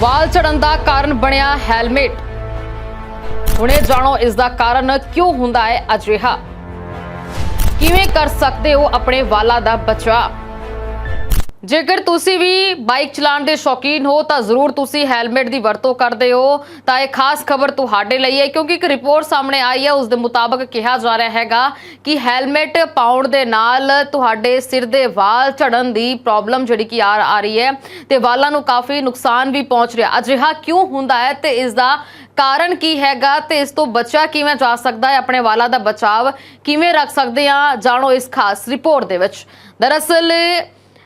ਵਾਲ ਚੜਨ ਦਾ ਕਾਰਨ ਬਣਿਆ ਹੈਲਮਟ। ਹੁਣੇ ਜਾਣੋ ਇਸ ਦਾ ਕਾਰਨ ਕਿਉਂ ਹੁੰਦਾ ਹੈ ਅਜਿਹਾ। ਕਿਵੇਂ ਕਰ ਸਕਦੇ ਹੋ ਆਪਣੇ ਵਾਲਾਂ ਦਾ ਬਚਾਅ? ਜੇਕਰ ਤੁਸੀਂ ਵੀ ਬਾਈਕ ਚਲਾਉਣ ਦੇ ਸ਼ੌਕੀਨ ਹੋ, ਤਾਂ ਜ਼ਰੂਰ ਤੁਸੀਂ ਹੈਲਮਟ ਦੀ ਵਰਤੋਂ ਕਰਦੇ ਹੋ। ਤਾਂ ਇਹ ਖਾਸ ਖਬਰ ਤੁਹਾਡੇ ਲਈ ਹੈ, ਕਿਉਂਕਿ ਇੱਕ ਰਿਪੋਰਟ ਸਾਹਮਣੇ ਆਈ ਹੈ, ਉਸ ਦੇ ਮੁਤਾਬਕ ਕਿਹਾ ਜਾ ਰਿਹਾ ਹੈਗਾ ਕਿ ਹੈਲਮਟ ਪਾਉਣ ਦੇ ਨਾਲ ਤੁਹਾਡੇ ਸਿਰ ਦੇ ਵਾਲ ਝੜਨ ਦੀ ਪ੍ਰੋਬਲਮ ਜਿਹੜੀ ਕਿ ਆ ਆ ਰਹੀ ਹੈ ਤੇ ਵਾਲਾਂ ਨੂੰ ਕਾਫੀ ਨੁਕਸਾਨ ਵੀ ਪਹੁੰਚ ਰਿਹਾ। ਅਜਿਹਾ ਕਿਉਂ ਹੁੰਦਾ ਹੈ ਤੇ ਇਸ ਦਾ ਕਾਰਨ ਕੀ ਹੈਗਾ ਤੇ ਇਸ ਤੋਂ ਬਚਿਆ ਕਿਵੇਂ ਜਾ ਸਕਦਾ ਹੈ? ਆਪਣੇ ਵਾਲਾਂ ਦਾ ਬਚਾਅ ਕਿਵੇਂ ਰੱਖ ਸਕਦੇ ਆ ਜਾਣੋ ਇਸ ਖਾਸ ਰਿਪੋਰਟ ਦੇ ਵਿੱਚ। ਦਰਅਸਲ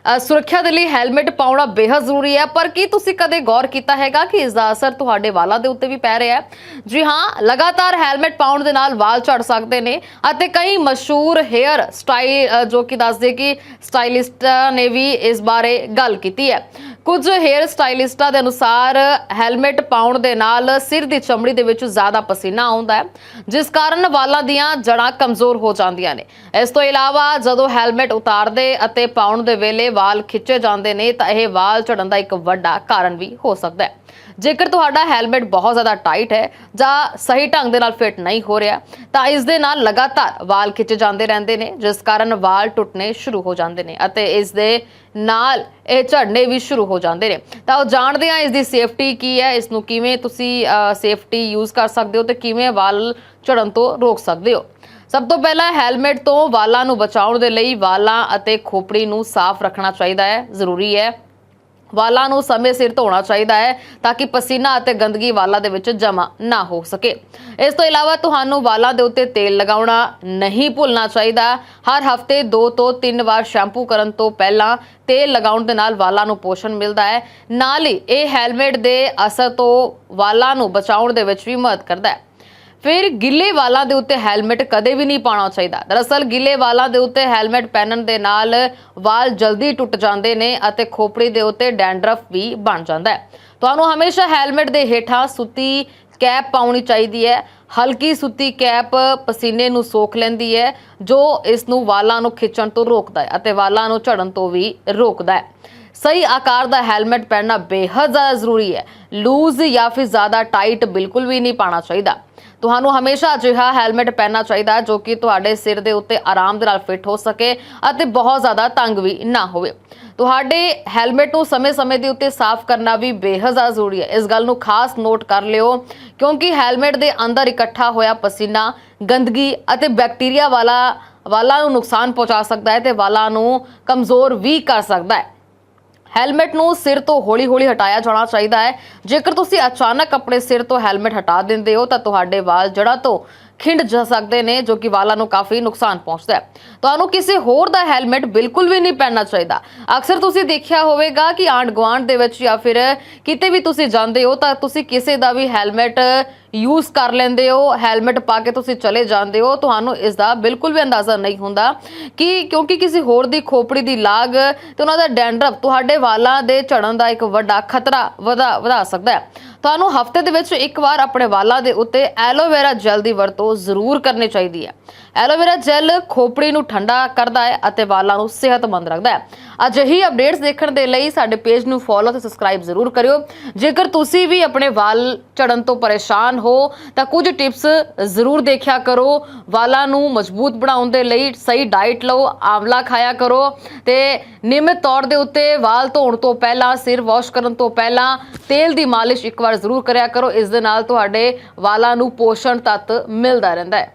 ਸੁਰੱਖਿਆ ਦੇ ਲਈ ਹੈਲਮਟ ਪਾਉਣਾ ਬੇਹੱਦ ਜ਼ਰੂਰੀ ਹੈ। ਪਰ ਕੀ ਤੁਸੀਂ ਕਦੇ ਗੌਰ ਕੀਤਾ ਹੈਗਾ ਕਿ ਇਸ ਦਾ ਅਸਰ ਤੁਹਾਡੇ ਵਾਲਾਂ ਦੇ ਉੱਤੇ ਵੀ ਪੈ ਰਿਹਾ ਹੈ? ਜੀ ਹਾਂ, ਲਗਾਤਾਰ ਹੈਲਮਟ ਪਾਉਣ ਦੇ ਨਾਲ ਵਾਲ ਝੜ ਸਕਦੇ ਨੇ ਅਤੇ ਕਈ ਮਸ਼ਹੂਰ ਹੇਅਰ ਸਟਾਈਲ ਜੋ ਕਿ ਦੱਸਦੇ ਕਿ ਸਟਾਈਲਿਸਟਾਂ ਨੇ ਵੀ ਇਸ ਬਾਰੇ ਗੱਲ ਕੀਤੀ ਹੈ। ਕੁਝ ਹੇਅਰ ਸਟਾਈਲਿਸਟਾਂ ਦੇ ਅਨੁਸਾਰ ਹੈਲਮਟ ਪਾਉਣ ਦੇ ਨਾਲ ਸਿਰ ਦੀ ਚਮੜੀ ਦੇ ਵਿੱਚ ਜ਼ਿਆਦਾ ਪਸੀਨਾ ਆਉਂਦਾ ਹੈ, ਜਿਸ ਕਾਰਨ ਵਾਲਾਂ ਦੀਆਂ ਜੜਾਂ ਕਮਜ਼ੋਰ ਹੋ ਜਾਂਦੀਆਂ ਨੇ। ਇਸ ਤੋਂ ਇਲਾਵਾ ਜਦੋਂ ਹੈਲਮਟ ਉਤਾਰਦੇ ਅਤੇ ਪਾਉਣ ਦੇ ਵੇਲੇ ਵਾਲ ਖਿੱਚੇ ਜਾਂਦੇ ਨੇ, ਤਾਂ ਇਹ ਵਾਲ ਝੜਨ ਦਾ ਇੱਕ ਵੱਡਾ ਕਾਰਨ ਵੀ ਹੋ ਸਕਦਾ ਹੈ। ਜੇਕਰ ਤੁਹਾਡਾ ਹੈਲਮਟ ਬਹੁਤ ਜ਼ਿਆਦਾ ਟਾਈਟ ਹੈ ਜਾਂ ਸਹੀ ਢੰਗ ਦੇ ਨਾਲ ਫਿੱਟ ਨਹੀਂ ਹੋ ਰਿਹਾ, ਤਾਂ ਇਸ ਦੇ ਨਾਲ ਲਗਾਤਾਰ ਵਾਲ ਖਿੱਚੇ ਜਾਂਦੇ ਰਹਿੰਦੇ ਨੇ, ਜਿਸ ਕਾਰਨ ਵਾਲ ਟੁੱਟਣੇ ਸ਼ੁਰੂ ਹੋ ਜਾਂਦੇ ਨੇ ਅਤੇ ਇਸ ਦੇ ਨਾਲ ਇਹ ਝੜਨੇ ਵੀ ਸ਼ੁਰੂ ਹੋ ਜਾਂਦੇ ਨੇ। ਤਾਂ ਉਹ ਜਾਣਦੇ ਆ ਇਸ ਦੀ ਸੇਫਟੀ ਕੀ ਹੈ, ਇਸ ਨੂੰ ਕਿਵੇਂ ਤੁਸੀਂ ਸੇਫਟੀ ਯੂਜ਼ ਕਰ ਸਕਦੇ ਹੋ ਤੇ ਕਿਵੇਂ ਵਾਲ ਝੜਨ ਤੋਂ ਰੋਕ ਸਕਦੇ ਹੋ। ਸਭ ਤੋਂ ਪਹਿਲਾਂ ਹੈਲਮਟ ਤੋਂ ਵਾਲਾਂ ਨੂੰ ਬਚਾਉਣ ਦੇ ਲਈ ਵਾਲਾਂ ਅਤੇ ਖੋਪੜੀ ਨੂੰ ਸਾਫ਼ ਰੱਖਣਾ ਚਾਹੀਦਾ ਹੈ, ਜ਼ਰੂਰੀ ਹੈ। ਵਾਲਾਂ ਨੂੰ ਸਮੇਂ ਸਿਰ ਧੋਣਾ ਚਾਹੀਦਾ ਹੈ ਤਾਂ ਕਿ ਪਸੀਨਾ ਅਤੇ ਗੰਦਗੀ ਵਾਲਾਂ ਦੇ ਵਿੱਚ ਜਮ੍ਹਾਂ ਨਾ ਹੋ ਸਕੇ। ਇਸ ਤੋਂ ਇਲਾਵਾ ਤੁਹਾਨੂੰ ਵਾਲਾਂ ਦੇ ਉੱਤੇ ਤੇਲ ਲਗਾਉਣਾ ਨਹੀਂ ਭੁੱਲਣਾ ਚਾਹੀਦਾ। ਹਰ ਹਫ਼ਤੇ 2 ਤੋਂ 3 ਵਾਰ ਸ਼ੈਂਪੂ ਕਰਨ ਤੋਂ ਪਹਿਲਾਂ ਤੇਲ ਲਗਾਉਣ ਦੇ ਨਾਲ ਵਾਲਾਂ ਨੂੰ ਪੋਸ਼ਣ ਮਿਲਦਾ ਹੈ। ਨਾਲ ਹੀ ਇਹ ਹੈਲਮੇਟ ਦੇ ਅਸਰ ਤੋਂ ਵਾਲਾਂ ਨੂੰ ਬਚਾਉਣ ਦੇ ਵਿੱਚ ਵੀ ਮਦਦ ਕਰਦਾ ਹੈ। ਫਿਰ ਗਿੱਲੇ ਵਾਲਾਂ ਦੇ ਉੱਤੇ ਹੈਲਮਟ ਕਦੇ ਵੀ ਨਹੀਂ ਪਾਉਣਾ ਚਾਹੀਦਾ। ਦਰਅਸਲ ਗਿੱਲੇ ਵਾਲਾਂ ਦੇ ਉੱਤੇ ਹੈਲਮਟ ਪਹਿਨਣ ਦੇ ਨਾਲ ਵਾਲ ਜਲਦੀ ਟੁੱਟ ਜਾਂਦੇ ਨੇ ਅਤੇ ਖੋਪੜੀ ਦੇ ਉੱਤੇ ਡੈਂਡਰਫ ਵੀ ਬਣ ਜਾਂਦਾ ਹੈ। ਤੁਹਾਨੂੰ ਹਮੇਸ਼ਾ ਹੈਲਮਟ ਦੇ ਹੇਠਾਂ ਸੁੱਤੀ ਕੈਪ ਪਾਉਣੀ ਚਾਹੀਦੀ ਹੈ। ਹਲਕੀ ਸੁੱਤੀ ਕੈਪ ਪਸੀਨੇ ਨੂੰ ਸੋਖ ਲੈਂਦੀ ਹੈ, ਜੋ ਇਸ ਨੂੰ ਵਾਲਾਂ ਨੂੰ ਖਿੱਚਣ ਤੋਂ ਰੋਕਦਾ ਹੈ ਅਤੇ ਵਾਲਾਂ ਨੂੰ ਝੜਨ ਤੋਂ ਵੀ ਰੋਕਦਾ ਹੈ। ਸਹੀ ਆਕਾਰ ਦਾ ਹੈਲਮਟ ਪਹਿਨਣਾ ਬੇਹੱਦ ਜ਼ਿਆਦਾ ਜ਼ਰੂਰੀ ਹੈ। ਲੂਜ਼ ਜਾਂ ਫਿਰ ਜ਼ਿਆਦਾ ਟਾਈਟ ਬਿਲਕੁਲ ਵੀ ਨਹੀਂ ਪਾਣਾ ਚਾਹੀਦਾ। ਤੁਹਾਨੂੰ ਹਮੇਸ਼ਾ ਅਜਿਹਾ ਹੈਲਮਟ ਪਹਿਨਣਾ ਚਾਹੀਦਾ ਹੈ ਜੋ ਕਿ ਤੁਹਾਡੇ ਸਿਰ ਦੇ ਉੱਤੇ ਆਰਾਮ ਦੇ ਨਾਲ ਫਿੱਟ ਹੋ ਸਕੇ ਅਤੇ ਬਹੁਤ ਜ਼ਿਆਦਾ ਤੰਗ ਵੀ ਨਾ ਹੋਵੇ। ਤੁਹਾਡੇ ਹੈਲਮਟ ਨੂੰ ਸਮੇਂ-ਸਮੇਂ ਦੇ ਉੱਤੇ ਸਾਫ਼ ਕਰਨਾ ਵੀ ਬੇਹੱਦ ਜ਼ਿਆਦਾ ਜ਼ਰੂਰੀ ਹੈ। ਇਸ ਗੱਲ ਨੂੰ ਖਾਸ ਨੋਟ ਕਰ ਲਿਓ, ਕਿਉਂਕਿ ਹੈਲਮਟ ਦੇ ਅੰਦਰ ਇਕੱਠਾ ਹੋਇਆ ਪਸੀਨਾ, ਗੰਦਗੀ ਅਤੇ ਬੈਕਟੀਰੀਆ ਵਾਲਾ ਵਾਲਾਂ ਨੂੰ ਨੁਕਸਾਨ ਪਹੁੰਚਾ ਸਕਦਾ ਹੈ ਤੇ ਵਾਲਾਂ ਨੂੰ ਕਮਜ਼ੋਰ ਵੀ ਕਰ ਸਕਦਾ ਹੈ। ਹੈਲਮਟ ਨੂੰ ਸਿਰ ਤੋਂ ਹੌਲੀ-ਹੌਲੀ ਹਟਾਇਆ ਜਾਣਾ ਚਾਹੀਦਾ ਹੈ। ਜੇਕਰ ਤੁਸੀਂ ਅਚਾਨਕ ਆਪਣੇ ਸਿਰ ਤੋਂ ਹੈਲਮਟ ਹਟਾ ਦਿੰਦੇ ਹੋ, ਤਾਂ ਤੁਹਾਡੇ ਵਾਲ ਜੜ੍ਹਾਂ ਤੋਂ ਖਿੰਡ ਜਾ ਸਕਦੇ ਨੇ, ਜੋ ਕਿ ਵਾਲਾਂ ਨੂੰ ਕਾਫੀ ਨੁਕਸਾਨ ਪਹੁੰਚਦਾ ਹੈ। ਤੁਹਾਨੂੰ ਕਿਸੇ ਹੋਰ ਦਾ ਹੈਲਮਟ ਬਿਲਕੁਲ ਵੀ ਨਹੀਂ ਪਹਿਨਣਾ ਚਾਹੀਦਾ। ਅਕਸਰ ਤੁਸੀਂ ਦੇਖਿਆ ਹੋਵੇਗਾ ਕਿ ਆਂਡ ਗੁਆਂਢ ਦੇ ਵਿੱਚ ਜਾਂ ਫਿਰ ਕਿਤੇ ਵੀ ਤੁਸੀਂ ਜਾਂਦੇ ਹੋ, ਤਾਂ ਤੁਸੀਂ ਕਿਸੇ ਦਾ ਵੀ ਹੈਲਮਟ ਯੂਜ਼ ਕਰ ਲੈਂਦੇ ਹੋ, ਹੈਲਮਟ ਪਾ ਕੇ ਤੁਸੀਂ ਚਲੇ ਜਾਂਦੇ ਹੋ। ਤੁਹਾਨੂੰ ਇਸ ਦਾ ਬਿਲਕੁਲ ਵੀ ਅੰਦਾਜ਼ਾ ਨਹੀਂ ਹੁੰਦਾ ਕਿ ਕਿਉਂਕਿ ਕਿਸੇ ਹੋਰ ਦੀ ਖੋਪੜੀ ਦੀ ਲਾਗ ਤੇ ਉਹਨਾਂ ਦਾ ਡੈਂਡਰਫ ਤੁਹਾਡੇ ਵਾਲਾਂ ਦੇ ਝੜਨ ਦਾ ਇੱਕ ਵੱਡਾ ਖਤਰਾ ਵਧਾ ਵਧਾ ਸਕਦਾ ਹੈ। ਤੁਹਾਨੂੰ ਹਫ਼ਤੇ ਦੇ ਵਿੱਚ ਇੱਕ ਵਾਰ ਆਪਣੇ ਵਾਲਾਂ ਦੇ ਉੱਤੇ ਐਲੋਵੇਰਾ ਜੈਲ ਦੀ ਵਰਤੋਂ ਜ਼ਰੂਰ ਕਰਨੀ ਚਾਹੀਦੀ ਹੈ। ਐਲੋਵੇਰਾ ਜੈਲ ਖੋਪੜੀ ਨੂੰ ਠੰਡਾ ਕਰਦਾ ਹੈ ਅਤੇ ਵਾਲਾਂ ਨੂੰ ਸਿਹਤਮੰਦ ਰੱਖਦਾ ਹੈ। ਅਜਿਹੀ ਅਪਡੇਟਸ ਦੇਖਣ ਦੇ ਲਈ ਸਾਡੇ ਪੇਜ ਨੂੰ ਫੋਲੋ ਤੇ ਸਬਸਕ੍ਰਾਈਬ ਜ਼ਰੂਰ ਕਰਿਓ। ਜੇਕਰ ਤੁਸੀਂ ਵੀ ਆਪਣੇ ਵਾਲ ਝੜਨ ਤੋਂ ਪਰੇਸ਼ਾਨ ਹੋ, ਤਾਂ ਕੁਝ ਟਿਪਸ ਜ਼ਰੂਰ ਦੇਖਿਆ ਕਰੋ। ਵਾਲਾਂ ਨੂੰ ਮਜ਼ਬੂਤ ਬਣਾਉਣ ਦੇ ਲਈ ਸਹੀ ਡਾਈਟ ਲਓ, ਆਂਵਲਾ ਖਾਇਆ ਕਰੋ ਤੇ ਨਿਯਮਿਤ ਤੌਰ ਦੇ ਉੱਤੇ ਵਾਲ ਧੋਣ ਤੋਂ ਪਹਿਲਾਂ, ਸਿਰ ਵਾਸ਼ ਕਰਨ ਤੋਂ ਪਹਿਲਾਂ ਤੇਲ ਦੀ ਮਾਲਿਸ਼ ਇੱਕ ਵਾਰ ਜ਼ਰੂਰ ਕਰਿਆ ਕਰੋ। ਇਸ ਦੇ ਨਾਲ ਤੁਹਾਡੇ ਵਾਲਾਂ ਨੂੰ ਪੋਸ਼ਣ ਤੱਤ ਮਿਲਦਾ ਰਹਿੰਦਾ ਹੈ।